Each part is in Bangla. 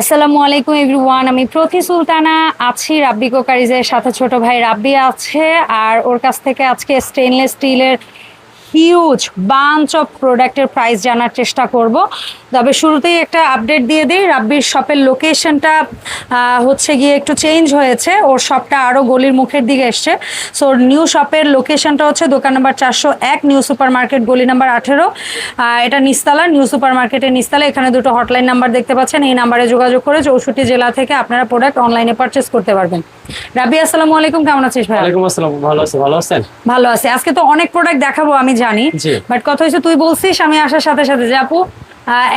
আসসালামু আলাইকুম এভরিওয়ান, আমি প্রতি সুলতানা আছি রাব্বি কোকারিজের সাথে, ছোট ভাই রাব্বি আছে আর ওর কাছ থেকে আজকে স্টেনলেস স্টিলের হিউজ বাঞ্চ অফ প্রোডাক্টের প্রাইস জানার চেষ্টা করব। তবে শুরুতেই একটা আপডেট দিয়ে দিই। রাব্বির শপের লোকেশনটা হচ্ছে গিয়ে একটু চেঞ্জ হয়েছে। ওর শপটা আরও গলির মুখের দিকে এসছে। সো নিউ শপের লোকেশনটা হচ্ছে দোকান নাম্বার চারশো এক নিউ সুপার মার্কেট গলি নাম্বার আঠেরো। এটা নিস্তালা নিউ সুপার মার্কেটের নিস্তালা। এখানে দুটো হটলাইন নাম্বার দেখতে পাচ্ছেন। এই নাম্বারে যোগাযোগ করে চৌষট্টি জেলা থেকে আপনারা প্রোডাক্ট অনলাইনে পারচেস করতে পারবেন। রাবি আসসালামু আলাইকুম। কেমন আছিস ভাই ওয়ালাইকুম আসসালাম। ভালো আছি ভালো আছেন? ভালো আছে। আজকে তো অনেক প্রোডাক্ট দেখাবো আমি জানি। বাট কথা হচ্ছে তুই বলছিস আমি আসার সাথে সাথে যে আপু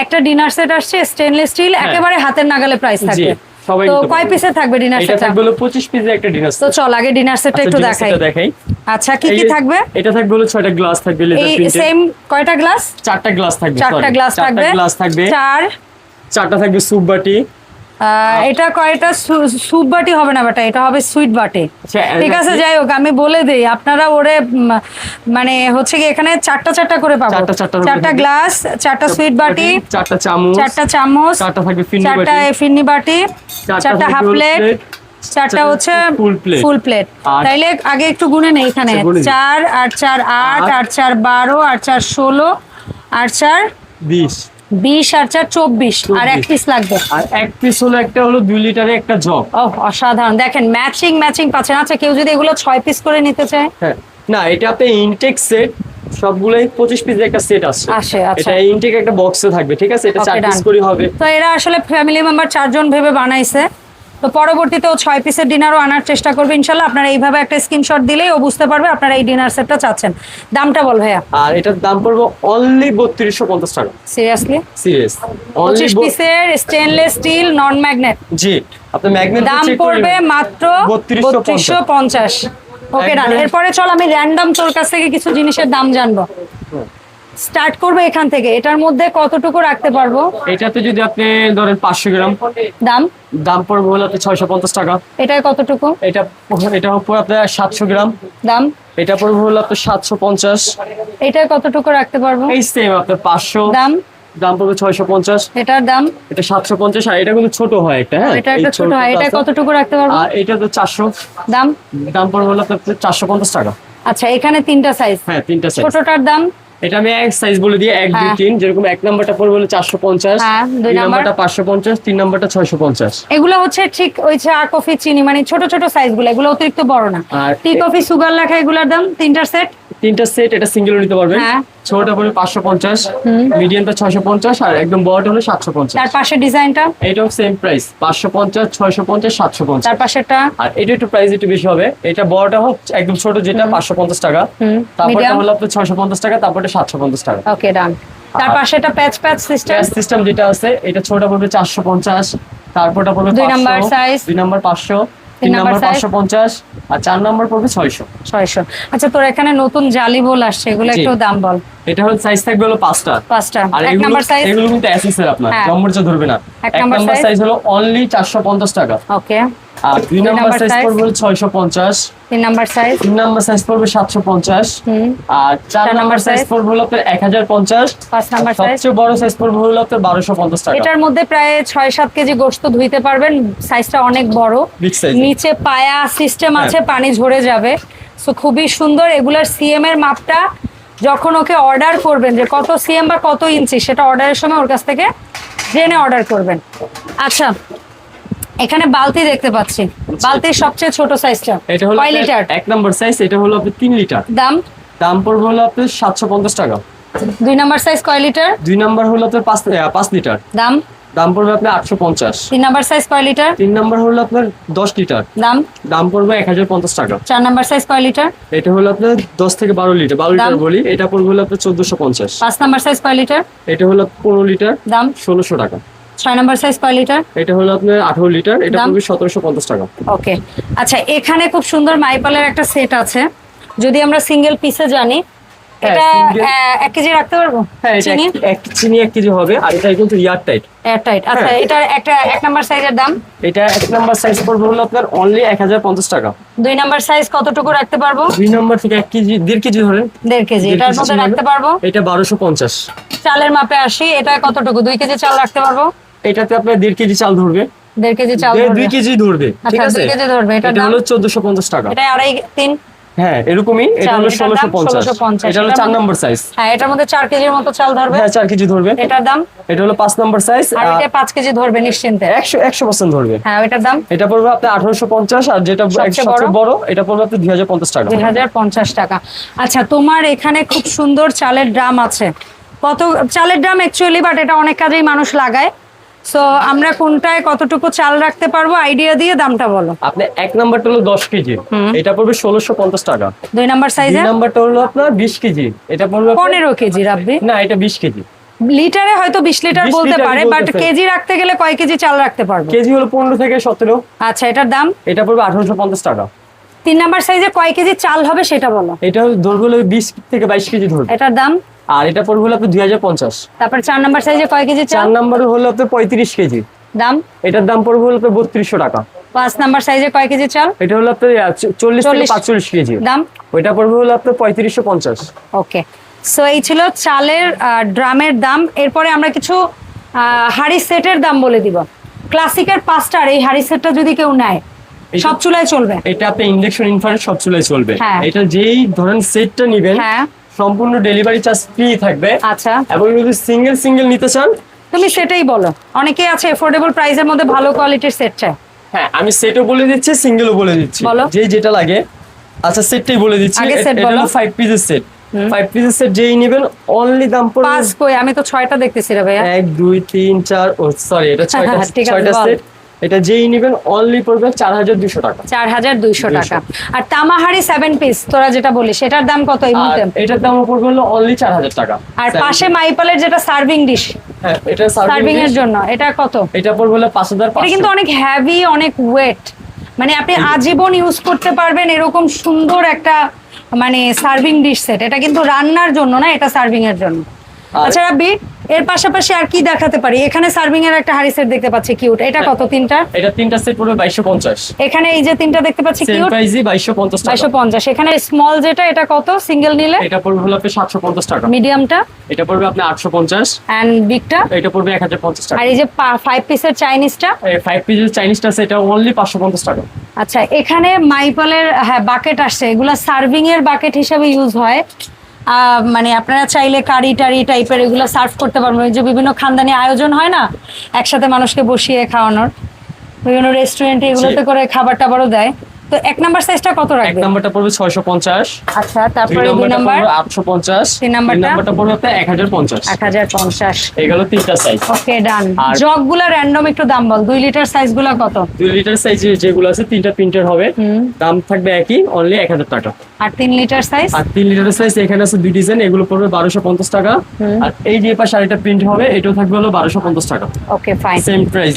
একটা ডিনার সেট আসছে স্টেনলেস স্টিল একেবারে হাতের নাগালে প্রাইস থাকবে। তো কয়। পিসের থাকবে ডিনার এটা সেট থাকবে হলো 25 পিসের একটা ডিনার সেট তো চল আগে ডিনার সেটটা একটু দেখাই। দেখাই। আচ্ছা কি কি থাকবে? এটা থাকবে হলো ছয়টা গ্লাস থাকবে লেজার এই সেম কয়টা গ্লাস চারটা গ্লাস থাকবে চারটা sorry, গ্লাস থাকবে। চারটা গ্লাস থাকবে। চার। চারটা থাকবে স্যুপ বাটি। এটা কয়টা স্যুপ বাটি হবে না বেটা এটা হবে সুইট বাটি আচ্ছা, ঠিক আছে যাই হোক আমি বলে দিই আপনারা ওরে মানে হচ্ছে কি এখানে চারটা চারটা করে পাবো চারটা। গ্লাস চারটা সুইট বাটি চারটা চামচ চারটা চামচ চারটা ফিন্নি চারটা বাটি বাটি চারটা হাফ প্লেট চারটা হচ্ছে ফুল প্লেট তাইলে আগে একটু গুনে নেই এখানে আচ্ছা, গুনে নিই। চার আট চার আট আট। আট চার বারো আট চার ষোলো আট চার 20 বিশ আট চার চব্বিশ। আর এক পিস লাগবে। আর এক পিস হলো একটা হলো 2 লিটারের একটা জগ। ওহ অসাধারণ। দেখেন ম্যাচিং ম্যাচিং পাচ্ছেন। আচ্ছা কেউ যদি এগুলো ছয় পিস করে নিতে চায়? হ্যাঁ। না এটা আপনি ইনটেক সেট সবগুলোই 25 পিসের একটা সেট আসছে। আসে, আচ্ছা। এটা ইনটেক একটা বক্সে থাকবে ঠিক আছে? এটা 4 পিস. করে হবে। তো এরা আসলে ফ্যামিলি মেম্বার চারজন ভেবে বানাইছে। তো পরবর্তীতে ও ছয় পিসের ডিনারও আনার চেষ্টা করবে ইনশাল্লাহ। আপনারা এইভাবে একটা স্ক্রিনশট দিলেই ও বুঝতে পারবে আপনারা এই ডিনার সেটটা চাচ্ছেন। দামটা বল ভাইয়া। আর এটার দাম পড়বে অনলি 3250 টাকা। সিরিয়াসলি সিরিয়াস পঁচিশ পিসের স্টেনলেস স্টিল নন ম্যাগনেট জি আপনি ম্যাগনেট দাম পড়বে মাত্র 3250 বত্রিশশো পঞ্চাশ। ওকে ডান এরপরে চল আমি র্যান্ডম তোর কাছ থেকে কিছু জিনিসের দাম জানব। স্টার্ট করব এখান থেকে। এটার মধ্যে কতটুকু রাখতে পারব? এটাতে যদি আপনি ধরেন 500 গ্রাম দাম? দাম পড়বে হলো আপনি 650 টাকা। এটায় কতটুকু? এটা এটা পড়বে আপনার 700 গ্রাম। দাম? এটা পড়বে হলো আপনার 750 এটায় কতটুকু রাখতে পারব? এই সেম আপনার 500 দাম? দাম পড়বে 650 এটার দাম? এটা 750 আর এটা কিন্তু ছোট হয় একটা হ্যাঁ? এটা একটা ছোট হয়। এটা কতটুকু রাখতে পারব? আর এটা তো 400 দাম? দাম পড়বে হলো আপনার 450 টাকা। আচ্ছা এখানে তিনটা সাইজ হ্যাঁ তিনটা সাইজ ছোটটার দাম? এটা আমি এক সাইজ বলে দিই এক দুই হ্যাঁ। তিন। যেরকম এক নাম্বারটা পড়বে হলো 450 হ্যাঁ, দুই দুই নাম্বার? নাম্বারটা 550 তিন নাম্বারটা 650 এগুলো হচ্ছে ঠিক ওই চা কফি চিনি মানে ছোট ছোট সাইজগুলো। এগুলো অতিরিক্ত বড় না। আর টি কফি সুগার লেখা এগুলোর দাম? তিনটার সেট তিনটা সেট এটা সিঙ্গেল নিতে পারবেন। হ্যাঁ। ছোটটা পড়বে পাঁচশো পঞ্চাশ মিডিয়ামটা ছয়শো পঞ্চাশ আর একদম বড়টা হলো সাতশো পঞ্চাশ। তার পাশে ডিজাইনটা এইটাও সেম প্রাইস পাঁচশো পঞ্চাশ ছয়শো পঞ্চাশ সাতশো পঞ্চাশ। তার পাশেরটা? আর এটা একটু প্রাইস একটু বেশি হবে। এটা বড়টা হোক একদম ছোট যেটা পাঁচশো পঞ্চাশ টাকা। তারপরটা হলো আপনার ছয়শো পঞ্চাশ টাকা তারপরটা সাতশো পঞ্চাশ টাকা। ওকে ডান তার আর- পাশেটা প্যাচ প্যাচ সিস্টেম গ্যাস সিস্টেম যেটা আছে এটা ছোটটা পড়বে চারশো পঞ্চাশ তারপরটা পড়বে দুই নাম্বার 500। দুই নাম্বার পাঁচশো তিন তিন নাম্বার পাঁচশো পঞ্চাশ আর চার নাম্বার পড়বে ছয়শো। ছয়শো। আচ্ছা তোর এখানে নতুন জালি বল আসছে এগুলো একটু দাম বল। এটা হলো সাইজ থাকবে হলো পাঁচটা। পাঁচটা। আর এক নাম্বার সাইজ এগুলো কিন্তু এসএসএর আপনার হ্যাঁ। নম্বরটা ধরবে না। এক নাম্বার সাইজ হলো অনলি 450 টাকা। ওকে আর দুই নাম্বার সাইজ পড়বে 650 তিন নাম্বার সাইজ তিন নাম্বার সাইজ পড়বে 750 হুম। আর চার নাম্বার সাইজ? পড়বে হলো আপনার 1050 পাঁচ নাম্বার সাইজ সবচেয়ে বড় সাইজ পড়বে হলো আপনার 1250 টাকা। এটার মধ্যে প্রায় ছয় সাত কেজি গোস্ত ধুইতে পারবেন। সাইজটা অনেক বড়। নিচে পায়া সিস্টেম হ্যাঁ। আছে পানি ঝরে যাবে। সো খুবই সুন্দর। এগুলার সিএম এর মাপটা যখন ওকে অর্ডার করবেন যে কত সিএম বা কত ইঞ্চি সেটা অর্ডারের সময় ওর কাছ থেকে জেনে অর্ডার করবেন। আচ্ছা এখানে বালতি দেখতে পাচ্ছি। বালতির সবচেয়ে ছোট সাইজটা এটা হলো কয় লিটার এক নাম্বার সাইজ এটা হলো আপনি 3 লিটার দাম? দাম পড়বে হলো আপনার 750 টাকা। দুই নাম্বার সাইজ কয় লিটার দুই নাম্বার হলো আপনার 5 5 লিটার দাম? দাম পড়বে আপনার 850 তিন নাম্বার সাইজ কয় লিটার তিন নাম্বার হলো আপনার 10 লিটার দাম? দাম পড়বে 1050 টাকা। চার নাম্বার সাইজ কয় লিটার এটা হলো আপনার 10 থেকে 12 লিটার 12 লিটার? বলি এটা পড়বে হলো আপনার 1450 পাঁচ নাম্বার সাইজ কয় লিটার এটা হলো 15 লিটার দাম? 1600 টাকা। ছয় নাম্বার সাইজ কয় লিটার এটা হলো আপনার 18 লিটার এটা দাম? পড়বে 1750 টাকা। ওকে আচ্ছা এখানে খুব সুন্দর মাইপালের একটা সেট আছে। যদি আমরা সিঙ্গেল পিসে জানি হ্যাঁ, এটা এক কেজি রাখতে পারব? হ্যাঁ এটা চিনি? এক- এক চিনি এক কেজি হবে আর এটা কিন্তু ইয়ার টাইট এয়ারটাইট আচ্ছা হ্যাঁ। এটার একটা এক নাম্বার সাইজের দাম? এটা এক নাম্বার সাইজ পড়বে হলো আপনার অনলি 1050 টাকা। দুই নাম্বার সাইজ কতটুকু রাখতে পারব? দুই নাম্বার থেকে এক কেজি দেড় কেজি ধরে দেড় কেজি এটার মধ্যে রাখতে পারব? এটা 1250 চালের মাপে আসি এটা কতটুকু? দুই কেজি চাল রাখতে পারব? এটাতে আপনার দেড় কেজি চাল ধরবে। দেড় কেজি চাল দুই কেজি ধরবে ঠিক আচ্ছা আছে? কেজি ধরবে। এটার এটা হলো চোদ্দশো পঞ্চাশ টাকা। এটা আড়াই তিন? হ্যাঁ এরকমই। এটা হলো ষোলোশো পঞ্চাশ। এটা হলো চার নম্বর সাইজ হ্যাঁ এটার মধ্যে চার কেজির মতো চাল ধরবে। হ্যাঁ চার কেজি ধরবে। এটার দাম? এটা হলো পাঁচ নম্বর সাইজ আর এটা পাঁচ কেজি ধরবে নিশ্চিন্তে। একশো একশো পার্সেন্ট ধরবে। হ্যাঁ ওইটার দাম? এটা পড়বে আপনার আঠারোশো পঞ্চাশ আর যেটা সবচেয়ে বড়? এটা পড়বে আপনার দুই হাজার পঞ্চাশ টাকা। দুই হাজার পঞ্চাশ টাকা। আচ্ছা তোমার এখানে খুব সুন্দর চালের ড্রাম আছে। কত চালের ড্রাম অ্যাকচুয়ালি বাট এটা অনেক কাজেই মানুষ লাগায়। সো আমরা কোনটায় কতটুকু চাল রাখতে পারব? আইডিয়া দিয়ে দামটা বলো। আপনি এক নাম্বারটা হলো দশ কেজি। এটা পড়বে ষোলোশো পঞ্চাশ টাকা। দুই নাম্বার দুই নাম্বারটা হলো আপনার বিশ কেজি। এটা পড়বে আপনার- পনেরো কেজি রাখবি না এটা বিশ কেজি। লিটারে হয়তো বিশ লিটার বলতে পারে বাট কেজি রাখতে গেলে কয় কেজি চাল রাখতে পারব? কেজি হলো পনেরো থেকে সতেরো। আচ্ছা এটার দাম? এটা পড়বে আঠারোশো পঞ্চাশ টাকা। তিন নাম্বার সাইজে কয় কেজি চাল হবে সেটা বলো। এটা ধরবে হলো বিশ থেকে বাইশ কেজি ধরবে। এটার দাম? আর এটা পড়বে হলো আপনার দুই হাজার পঞ্চাশ। তারপর চার নাম্বার সাইজে কয় কেজি চার নাম্বার হলো আপনার পঁয়ত্রিশ কেজি। দাম? এটার দাম পড়বে হলো আপনার বত্রিশশো টাকা। পাঁচ নাম্বার সাইজে কয় কেজি চাল? এটা হলো আপনার চল্লিশ থেকে 40 পাঁচচল্লিশ কেজি। দাম? ওইটা পড়বে হলো আপনার পঁয়ত্রিশশো পঞ্চাশ। ওকে সো এই ছিল চালের ড্রামের দাম। এরপরে আমরা কিছু হাড়ি সেটের দাম বলে দিব। ক্লাসিকের পাঁচটার এই হাড়ি সেটটা যদি কেউ নেয় সব চুলায় চলবে? এটা আপনি ইন্ডাকশন ইনফ্রারেড সব চুলায় চলবে। হ্যাঁ। এটা যেই ধরেন সেটটা নিবেন হ্যাঁ। সম্পূর্ণ ডেলিভারি চার্জ ফ্রি থাকবে। আচ্ছা। এবং যদি সিঙ্গেল সিঙ্গেল নিতে চান তুমি সেটাই বলো। অনেকেই আছে এফোর্ডেবল প্রাইসের মধ্যে ভালো কোয়ালিটির সেট চায়। হ্যাঁ আমি সেটও বলে দিচ্ছি সিঙ্গেলও বলে দিচ্ছি। বলো। যে যেটা লাগে। আচ্ছা সেটটাই বলে দিচ্ছি। এটা বলো। হলো ফাইভ পিসের সেট ফাইভ পিসের সেট যেই নেবেন অনলি দাম পড়বে পাঁচ কই? আমি তো ছয়টা দেখতেছি রে ভাইয়া। এক দুই তিন চার ও সরি এটা ছয়টা ঠিক আছে, ছয়টা বল। সেট এটা যেই নেবেন অনলি পড়বে চার হাজার দুশো টাকা। চার হাজার দুইশো টাকা। আর তামাহারি সেভেন পিস তোরা যেটা বলি সেটার দাম কত এই মুহূর্তে? এটার দাম পড়বে হলো অনলি চার হাজার টাকা। আর পাশে মাইপালের যেটা সার্ভিং ডিশ হ্যাঁ এটা সার্ভিং এর জন্য এটা কত? এটা পড়বে হলো পাঁচ হাজার এটা কিন্তু অনেক হ্যাভি অনেক ওয়েট মানে আপনি আজীবন ইউজ করতে পারবেন এরকম সুন্দর একটা মানে সার্ভিং ডিশ সেট এটা কিন্তু রান্নার জন্য না এটা সার্ভিং এর জন্য। আচ্ছা রাব্বি এর পাশাপাশি আর কি দেখাতে পারি? এখানে সার্ভিং এর একটা হাড়ি সেট দেখতে পাচ্ছি কিউট এটা কত তিনটা? এটা তিনটা সেট পড়বে বাইশশো পঞ্চাশ। এখানে এই যে তিনটা দেখতে পাচ্ছি কিউট প্রাইসই বাইশশো পঞ্চাশ টাকা। বাইশশো পঞ্চাশ। এখানে স্মল যেটা এটা কত? সিঙ্গেল নিলে? এটা পড়বে হলো আপনি সাতশো পঞ্চাশ টাকা। মিডিয়ামটা এটা পড়বে আপনি আটশো পঞ্চাশ। অ্যান্ড বিগটা এটা পড়বে এক হাজার পঞ্চাশ টাকা। আর এই যে ফাইভ পিসের চাইনিজটা ফাইভ পিসের চাইনিজটা এটা অনলি পাঁচশো পঞ্চাশ টাকা। আচ্ছা এখানে মাইপলের হ্যাঁ বাকেট আসছে। এগুলা সার্ভিং এর বাকেট হিসেবে ইউজ হয়। মানে আপনারা চাইলে কারি টারি টাইপের এগুলো সার্ভ করতে পারবেন। যে বিভিন্ন খানদানি আয়োজন হয় না একসাথে মানুষকে বসিয়ে খাওয়ানোর। বিভিন্ন রেস্টুরেন্টে এগুলোতে করে খাবার টাবারও দেয়। তো এক নাম্বার সাইজটা কত এক রাখবে নাম্বারটা পড়বে ছয়শো পঞ্চাশ। আচ্ছা তারপরে দুই নাম্বার? পড়বে আটশো পঞ্চাশ। তিন নাম্বারটা? নাম্বারটা পড়বে আপনার এক হাজার পঞ্চাশ। এক হাজার পঞ্চাশ। এগুলো তিনটা সাইজ ওকে ডান আর- জগগুলা র্যান্ডম একটু দাম বল। দুই লিটার সাইজগুলা কত? দুই লিটার সাইজ যেগুলো আছে তিনটা প্রিন্টার হবে। দাম থাকবে একই অনলি এক হাজার টাকা। আর তিন লিটার সাইজ আর তিন লিটারের সাইজ এখানে আছে দুই ডিজাইন এগুলো পড়বে বারোশো পঞ্চাশ টাকা। আর এই যে পাশে আরেকটা প্রিন্ট হবে এটাও থাকবে হলো বারোশো পঞ্চাশ টাকা। ওকে ফাইন সেম প্রাইস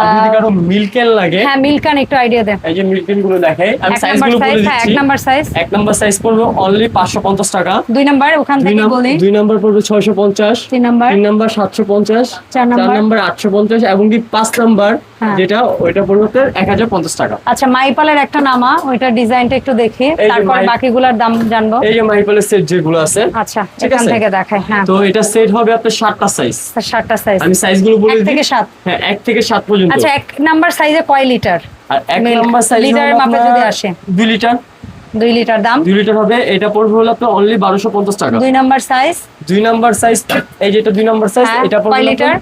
আর যদি কারও মিল্কেল লাগে হ্যাঁ মিল্কান একটু আইডিয়া দেন। এই যে মিল্কেলগুলো দেখে আমি সাইজগুলো বলে হ্যাঁ এক নাম্বার সাইজ এক নাম্বার সাইজ পড়বে অনলি পাঁচশো পঞ্চাশ টাকা। দুই নাম্বার ওখান থেকে বলি। দুই নাম্বার পড়বে ছয়শো পঞ্চাশ। তিন নাম্বার তিন নাম্বার সাতশো পঞ্চাশ। চার নাম্বার? নাম্বার আটশো পঞ্চাশ এবং কি পাঁচ নাম্বার হ্যাঁ। যেটা ওইটা পড়বে এক হাজার পঞ্চাশ টাকা। আচ্ছা মাইপালের একটা নামা ওইটার ডিজাইনটা একটু দেখি। তারপর বাকিগুলোর দাম জানব? এই যে মাইপলের সেট যেগুলো আছে। আচ্ছা এখান? থেকে দেখাই হ্যাঁ। তো এটা সেট হবে আপনার সাতটা সাইজ সাতটা সাইজ আমি সাইজগুলো বলে দিই। থেকে সাত। হ্যাঁ এক থেকে সাত পর্যন্ত। আচ্ছা এক নাম্বার সাইজে কয় লিটার আর এক নাম্বার সাইজ লিটারের মাপে যদি আসে। দুই লিটার দুই লিটার দাম? দুই লিটার হবে এটা পড়বে হলো আপনার অনলি বারোশো পঞ্চাশ টাকা। দুই নাম্বার সাইজ দুই নাম্বার সাইজ এই যেটা দুই নাম্বার সাইজ হ্যাঁ, এটা পড়বে কয় লিটার?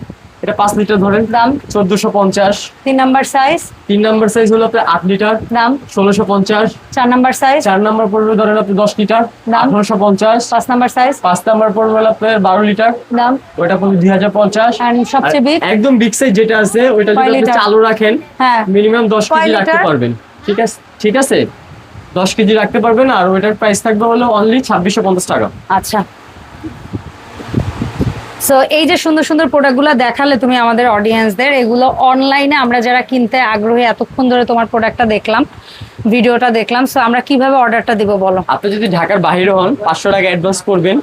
এটা পাঁচ লিটার ধরেন দাম? চোদ্দশো পঞ্চাশ। তিন নাম্বার সাইজ তিন নাম্বার সাইজ হলো আপনার আট লিটার। দাম? ষোলোশো পঞ্চাশ। চার নাম্বার সাইজ চার নাম্বার পড়বে ধরেন আপনি দশ লিটার। দাম? আঠারোশো পঞ্চাশ। পাঁচ নাম্বার সাইজ পাঁচ নাম্বার পড়বে আপনার বারো লিটার। দাম? ওইটা পড়বে দুই হাজার পঞ্চাশ। সবচেয়ে big? একদম বিগ সাইজ যেটা আছে ওইটা যদি আপনি চালু রাখেন হ্যাঁ। মিনিমাম দশ কেজি রাখতে পারবেন। ঠিক আছে? ঠিক আছে? দশ কেজি রাখতে পারবেন আর ওইটার প্রাইস থাকবে হলো অনলি ছাব্বিশশো পঞ্চাশ টাকা। আচ্ছা। সো এই যে সুন্দর সুন্দর প্রোডাক্টগুলো দেখালে তুমি আমাদের অডিয়েন্সদের এগুলো অনলাইনে আমরা যারা কিনতে আগ্রহী এতক্ষণ ধরে তোমার প্রোডাক্টটা দেখলাম ভিডিওটা দেখলাম সো আমরা কীভাবে অর্ডারটা দিব বলো? আপনি যদি ঢাকার বাইরে হন পাঁচশো টাকা অ্যাডভান্স করবেন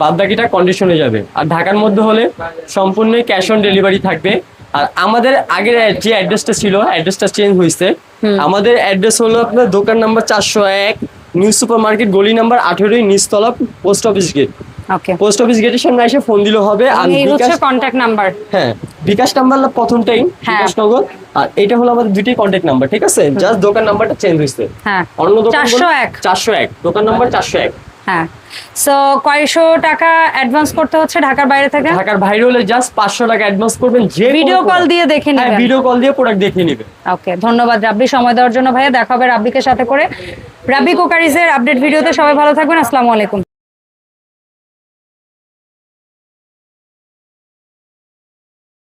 বাদ বাকিটা কন্ডিশনে যাবে। আর ঢাকার মধ্যে হলে সম্পূর্ণই ক্যাশ অন ডেলিভারি থাকবে। আর আমাদের আগের যে অ্যাড্রেসটা ছিল অ্যাড্রেসটা চেঞ্জ হয়েছে। আমাদের অ্যাড্রেস হলো আপনার দোকান নাম্বার চারশো এক নিউ সুপার মার্কেট গলি নাম্বার আঠেরোই নিচতলা post office gate okay post office গেটের সামনে এসে ফোন দিলে হবে আর এই হচ্ছে বিকাশ কন্ট্যাক্ট নাম্বার হ্যাঁ বিকাশ নাম্বার প্রথমটাই হ্যাঁ। বিকাশ নগদ আর এটা হলো আমাদের দুটি কন্ট্যাক্ট নাম্বার ঠিক আছে? জাস্ট দোকান নাম্বারটা চেঞ্জ হয়েছে। হ্যাঁ। অন্য দোকান চারশো এক। চারশো এক। দোকান নাম্বার চারশো এক। হ্যাঁ। সো কয়শো টাকা অ্যাডভান্স করতে হচ্ছে ঢাকার বাইরে থেকে? ঢাকার বাইরে হলে জাস্ট পাঁচশো টাকা অ্যাডভান্স করবেন যে ভিডিও কল দিয়ে দেখে হ্যাঁ নেবেন। ভিডিও কল দিয়ে প্রোডাক্ট দেখিয়ে নেবে ওকে ধন্যবাদ রাব্বি সময় দেওয়ার জন্য ভাইয়া দেখা হবে রাব্বিকে সাথে করে। রাব্বি কোকারিজের আপডেট ভিডিওতে সবাই ভালো থাকবেন আসসালামু আলাইকুম।